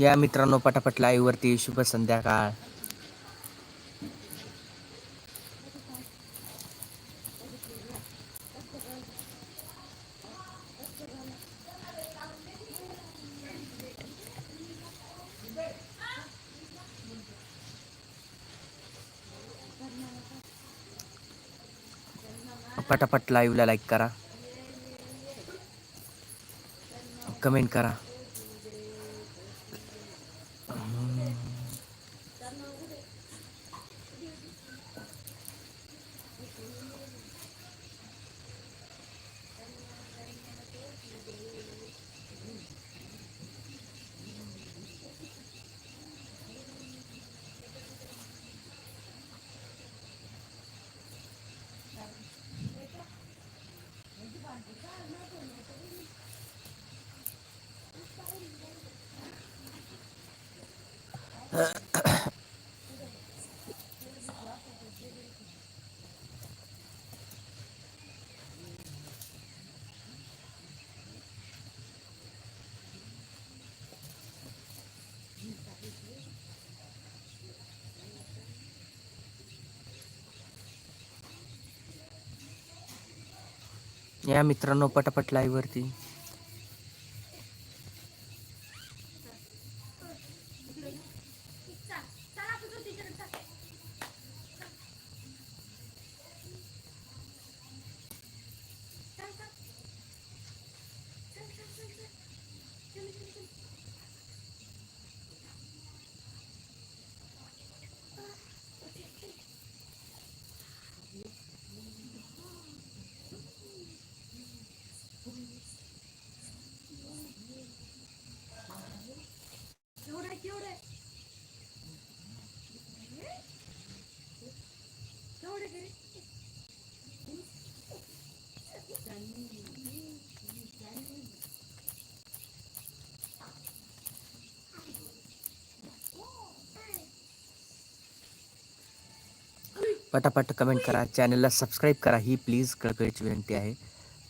या मित्रांनो पटापट लाईव्ह वरती शुभ संध्याकाळ. पटापट लाईव्हला लाईक करा. कमेंट करा. या मित्रांनो पटापट लाईव्ह पटापट कमेंट करा. चॅनलला सबस्क्राईब करा. ही प्लीज कळकळीची विनंती आहे.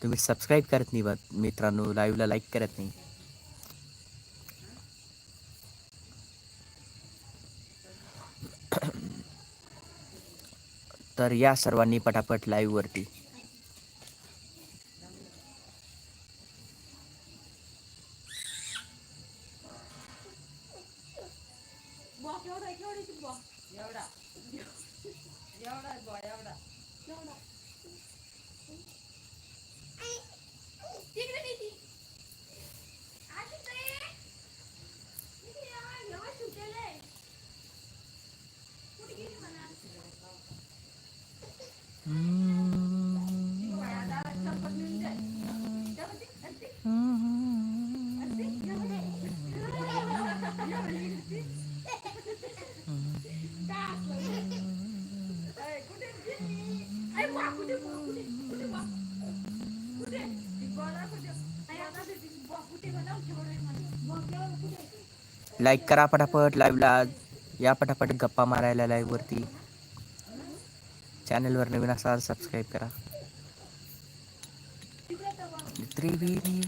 तुम्ही सबस्क्राईब करत नाही बघ मित्रांनो. लाईव्हला लाईक करत नाही. तर या सर्वांनी पटापट लाईव्हवरती लाईक करा पटापट लाईव्हला या पटापट गप्पा मारायला लाईव्हवरती चॅनलवर नवीन असाल सबस्क्राईब करा. त्रिवेणी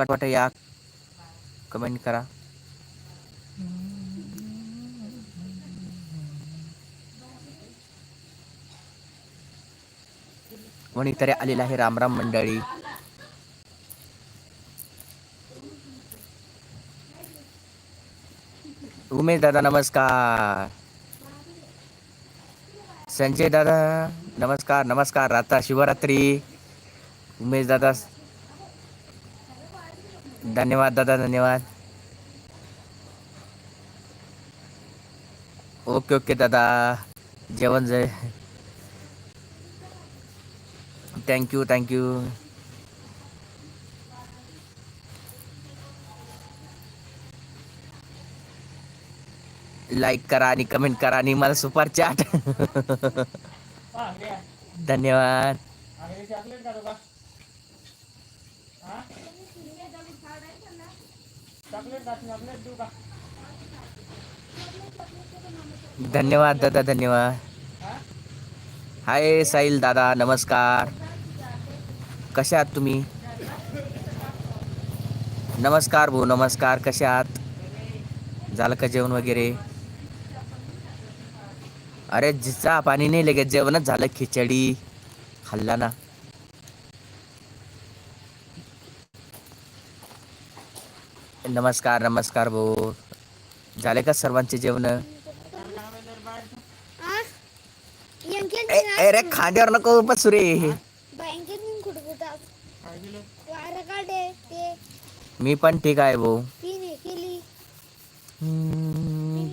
पटपट या कमेंट करा. कोणीतरी आलेलं आहे रामराम मंडळी. उमेश दादा नमस्कार. संजय दादा नमस्कार नमस्कार. आता शिवरात्री. उमेश दादा धन्यवाद दादा धन्यवाद। ओके ओके दादा। जेवण जे थँक्यू थँक्यू लाईक करा आणि कमेंट करा आणि मला सुपर चॅट धन्यवाद। धन्यवाद दादा धन्यवाद. हाय साहिल दादा नमस्कार. कसे आहात तुम्ही? नमस्कार भाऊ नमस्कार. कसे आहात? झालं का जेवण वगैरे? अरे ज- चहा पाणी नाही लगेच जेवणच झालं खिचडी. खाल्ला ना. नमस्कार नमस्कार भाऊ झाले का सर्वांचे जेवण? अरे खांद्यावर नको बसू रे. मी पण ठीक आहे भाऊ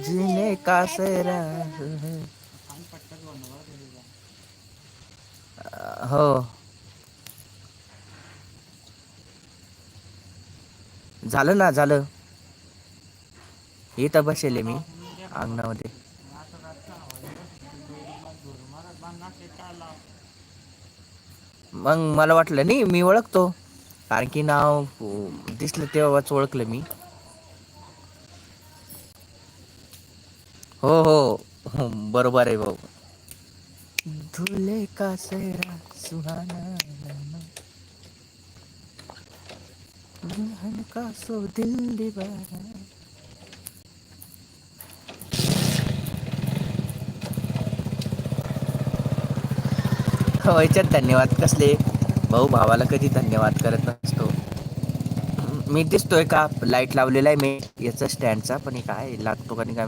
जीने का सरा हो. झालं ना झालं. इथं बसेल मी अंगणामध्ये. मग मला वाटलं नाही मी ओळखतो. कारण की नाव दिसलं तेव्हाच ओळखलं मी. हो हो. हो, बरोबर आहे भाऊ. धुले का सेरा सुहाना? दुल्हन का सो दिल दीवाना हो धन्यवाद कसले? भाऊ भावाला कधी धन्यवाद करत नसतो. मी दिसतोय का? लाइट लावलेला आहे मी. याचा स्टँडचा पण हे काय लागतो का नाही काय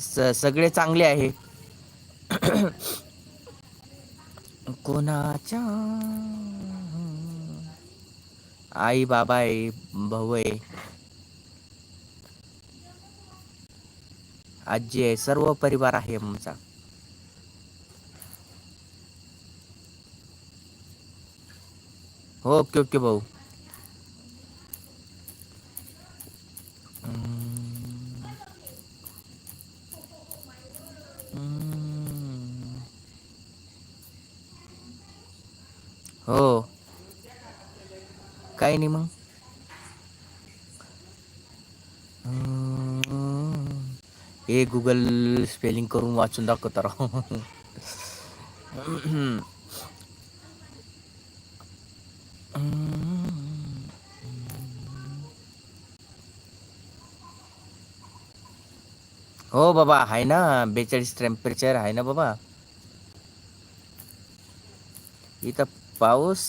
स- सगळे चांगले आहे. कोणाच्या? आई बाबा आहे भाऊ आहे. आजी आहे सर्व परिवार आहे आमचा. हो ओके ओके भाऊ. हो. काही नाही मग. हे गुगल स्पेलिंग करून वाचून दाखवत राव. हो बाबा आहे ना. बेचाळीस टेम्परेचर आहे ना बाबा. इथं पाऊस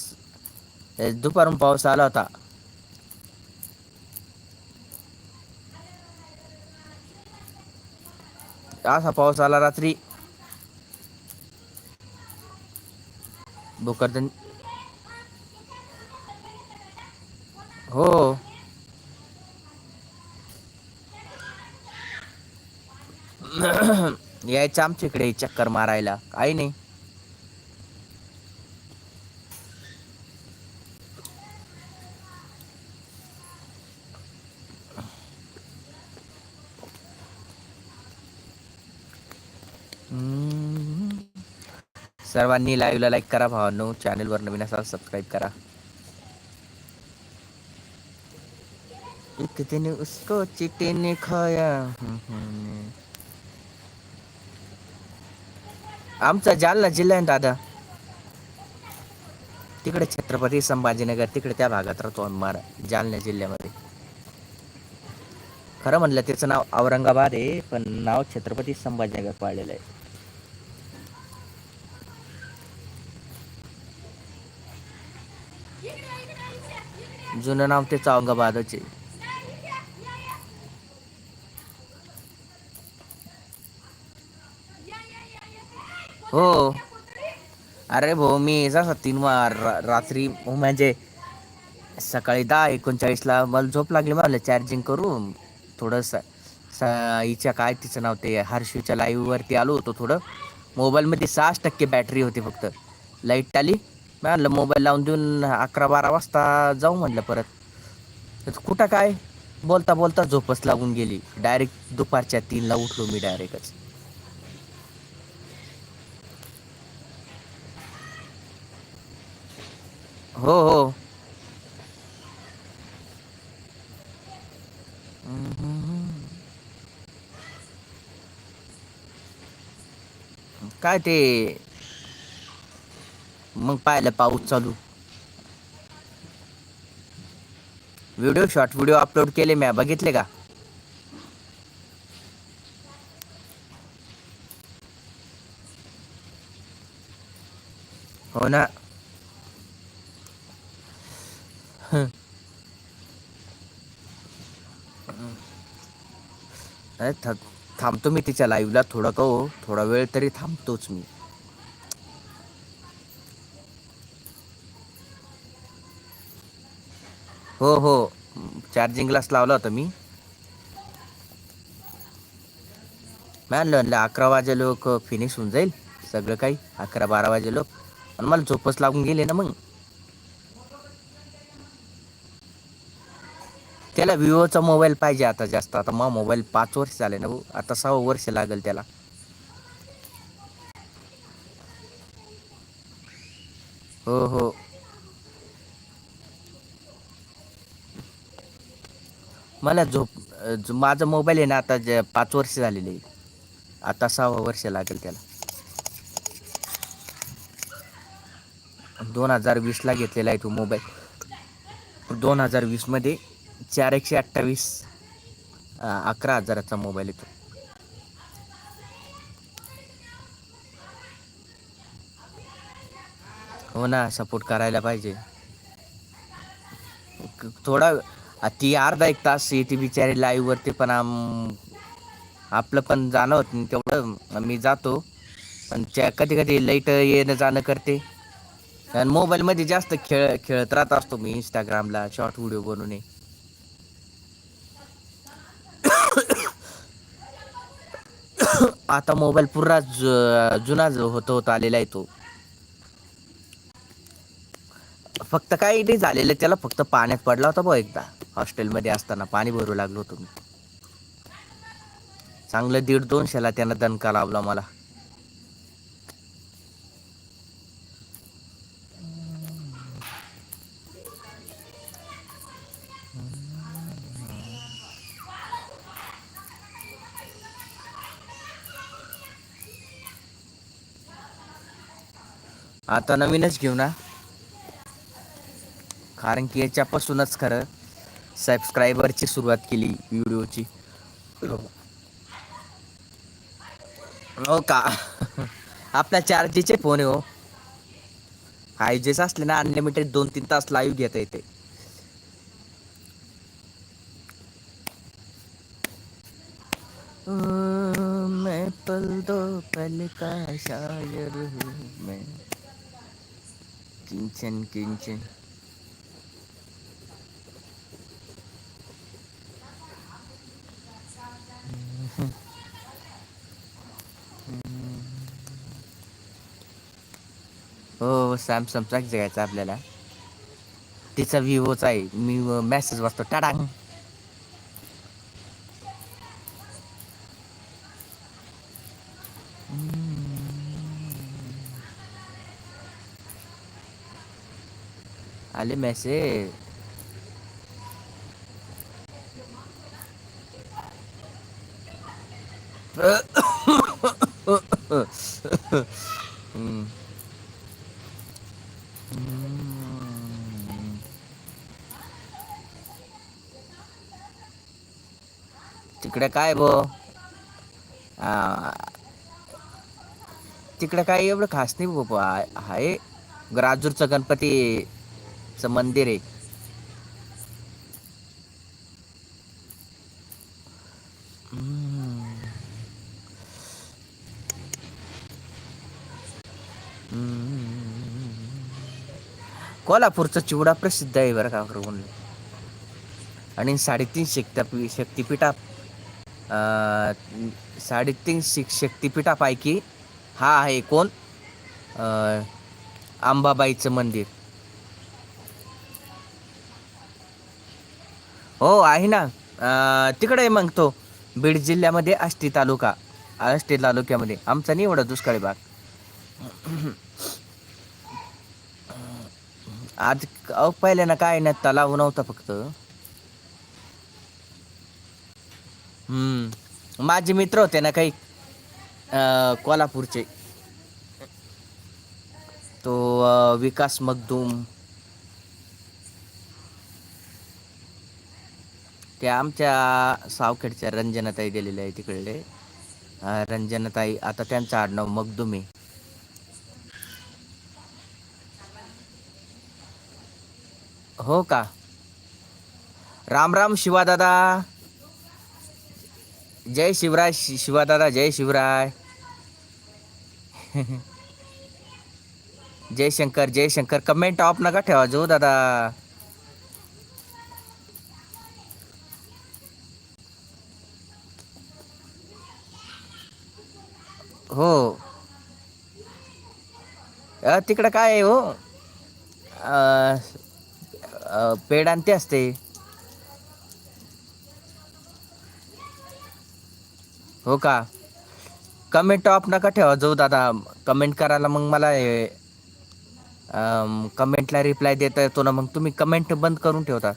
दुपारून पाऊस आला होता. असा पाऊस आला रात्री. भोकरदन हो. यायचं आमच्या इकडे चक्कर मारायला. काही नाही. सर्वांनी लाईव्हला लाईक करा भावांनो. चॅनलवर नवीन असाल सबस्क्राईब करा. एक दिन उसको चिट्टे ने खाया. आमचा जालना जिल्हा आहे ना दादा. तिकडे छत्रपती संभाजीनगर तिकडे त्या भागात राहतो आम्ही जालना जिल्ह्यामध्ये. खरं म्हणलं त्याचं नाव औरंगाबाद आहे पण नाव छत्रपती संभाजीनगर पाळलेलं आहे. जुनं नाव तेच औरंगाबादचे. हो. अरे भाऊ मी जसा तीन वार रात्री म्हणजे सकाळी दहा एकोणचाळीसला मला झोप लागली मला चार्जिंग करून थोडंसं स हिच्या काय तिचं नाव ते हर्षूच्या लाईव्हवरती आलो होतो थोडं. मोबाईलमध्ये सहाच टक्के बॅटरी होती फक्त. लाइट आली. मी आणलं मोबाईल लावून देऊन अकरा बारा वाजता जाऊ म्हणलं परत. कुठं काय? बोलता बोलता झोपच लागून गेली. डायरेक्ट दुपारच्या तीनला उठलो मी डायरेक्टच हो हो. काय ते? मग पाहिलं पाऊस चालू. व्हिडिओ शॉर्ट व्हिडिओ अपलोड केले मी बघितले का? हो ना. अरे थांबतो मी तिच्या लाईव्हला थोडं का हो थोडा वेळ तरी थांबतोच मी. हो हो. चार्जिंग ग्लास लावला होता मी. म्हणलं म्हणलं अकरा वाजे लोक फिनिश होऊन जाईल. सगळं काही अकरा बारा वाजे लोक. आणि मला झोपच लागून गेले ना मग. त्याला विवोचा मोबाईल पाहिजे आता जास्त. आता मग मोबाईल पाच वर्ष झाले ना भाऊ. आता सहा वर्ष लागेल त्याला. हो हो. मला झोप माझा मोबाईल आहे ना आता ज- पाच वर्ष झालेले आहे. आता सहा वर्ष लागेल त्याला. दोन हजार वीसला घेतलेला आहे तो मोबाईल. दोन हजार वीसमध्ये चार एकशे अठ्ठावीस अकरा हजाराचा मोबाईल येतो. हो ना सपोर्ट करायला पाहिजे. थोडा ती अर्धा एक तास ती बिचारी लाईव्ह वरती पण आम आपलं पण जाणं होत नाही तेवढं. मी जातो. पण त्या कधी कधी लाइट येणं जाणं करते. आणि मोबाईलमध्ये जास्त खेळ खेळत राहत असतो मी इंस्टाग्रामला शॉर्ट व्हिडिओ बनवून आता मोबाईल पुरा जु- जुना जो होतो होतो आलेला आहे तो. फक्त काही नाही झालेलं त्याला फक्त पाण्यात पडला होता बघ एकदा. हॉस्टेलमध्ये असताना पाणी भरू लागलो होतो मी. चांगलं दीड दोनशेला त्यानं दणका लावला मला. आता नवीनच घेऊ ना. कारण की याच्यापासूनच खरं सबस्क्रायबरची सुरुवात केली व्हिडिओची हो का? आपल्या चार जीचे फ़ोन आहे हो. फाय जीच असले ना अनलिमिटेड दोन तीन तास लाईव्ह घेता येते. मैं पल दो पल का शायर हूँ मैं। किंचन किंचन। हो सॅमसंगचाच घ्यायचा आपल्याला. तिचा विवोचा आहे. मी मेसेज वाचतो. टाडांग आले मेसेज हम्म. तिकडे काय बो तिकडे काय एवढं खास नाही बाबा आहे ग्राजूरचं गणपतीचं मंदिर आहे कोल्हापूरचा चिवडा प्रसिद्ध आहे बरं का म्हणून आणि साडेतीन शक्ती शक्तिपीठा साडेतीन शिक शक्तिपीठापैकी हा आहे कोण? आंबाबाईचं अंबाबाईचं मंदिर. हो आहे ना. तिकडे मग तो. बीड जिल्ह्यामध्ये आष्टी तालुका आष्टी तालुक्यामध्ये. आमचा नाही एवढा दुष्काळी भाग. आज अहो पहिले ना काय नाही तलाव नव्हता फक्त. हम्म. माझे मित्र होते ना काही अं, कोल्हापूरचे. तो अं, विकास मगदूम ते आमच्या सावखेडच्या रंजनाताई गेलेले आहे तिकडले. अं, रंजनाताई आता त्यांचं आडनाव मगदूम आहे. हो का? राम राम शिवादादा. जय शिवराय शि- शिवादादा जय शिवराय. जय शंकर जय शंकर. कमेंट ऑफ नका ठेवा जो दादा. हो. तिकडं काय आहे हो? पेड आणते असते. हो का? कमेंट ऑफ नका ठेवा जाऊ दादा. कमेंट करायला मग मला कमेंटला रिप्लाय देता येतो ना मग तुम्ही कमेंट बंद करून ठेवता.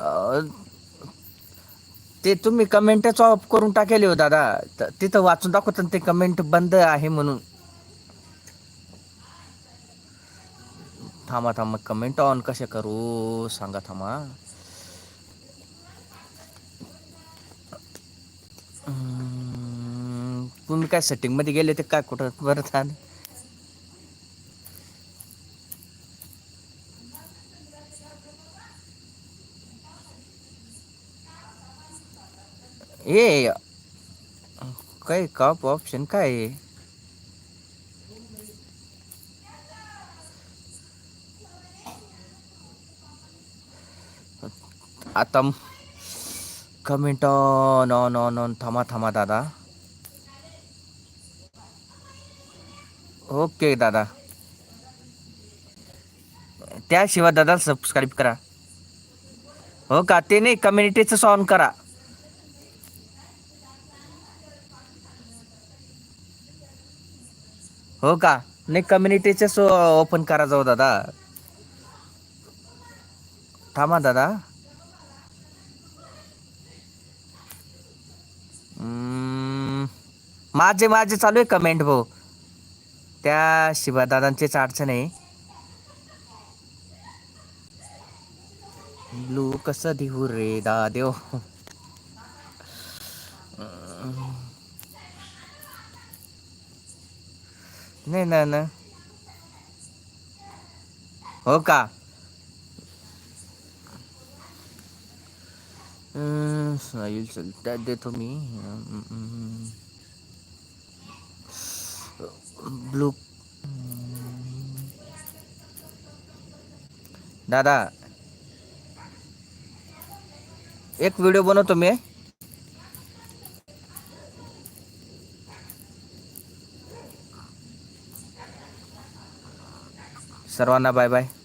अ, ते तुम्ही कमेंटच ऑफ करून टाकेले हो दादा. तिथं वाचून दाखवत ना ते कमेंट बंद आहे म्हणून. थांबा थांबा कमेंट ऑन कसे करू? सांगा थांबा. तुम्ही काय सेटिंगमध्ये गेले ते काय कुठं? बरं झालं. ए काय कप ऑप्शन काय? आहे? आता comment on on on on थांबा थांबा दादा. ओके दादा. त्याशिवाय दादा सबस्क्राईब करा. हो का? ते नाही कम्युनिटीचं ऑन करा. हो का? नाही कम्युनिटीचे ओपन करा जाऊ दादा थांबा दादा. माझे माझे चालू आहे कमेंट भाऊ. त्या शिवा दादांचीच अडचण आहे. ब्लू कसं देऊ रे दादेव? नाही ना ना हो का? अं, साहिल देतो मी. ब्लू. दादा एक व्हिडिओ बनवतो मी. सर्वांना बाय बाय.